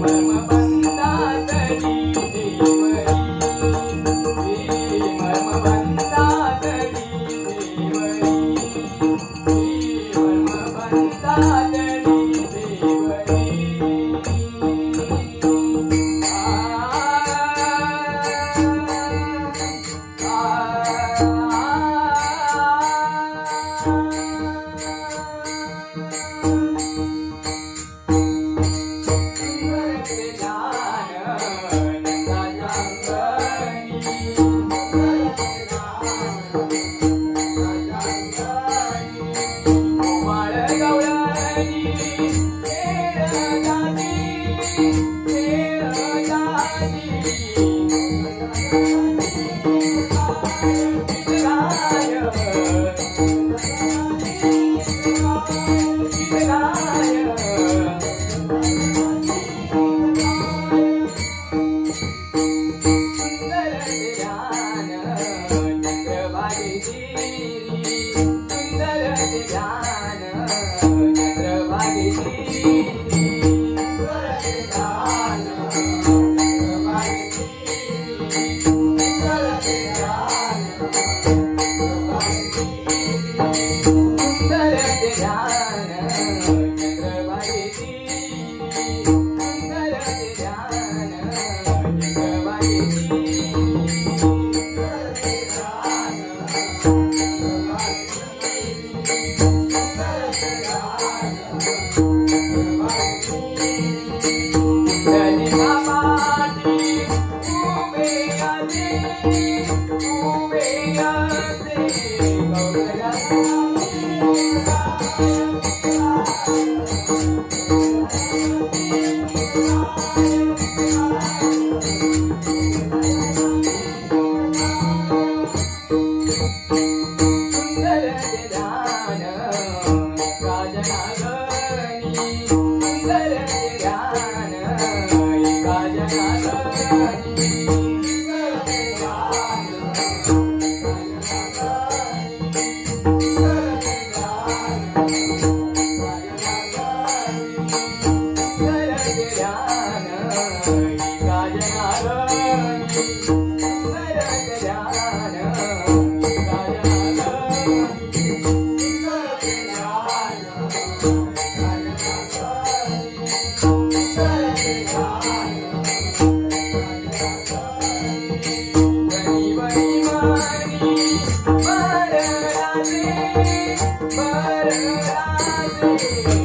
बाबांनी ते जागा ते तुम देव थिए चुत्या जयतून देव table birthday Hare Hare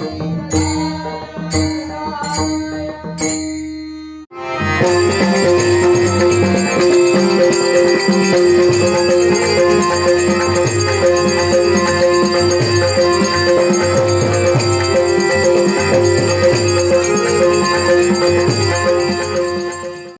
Thank you.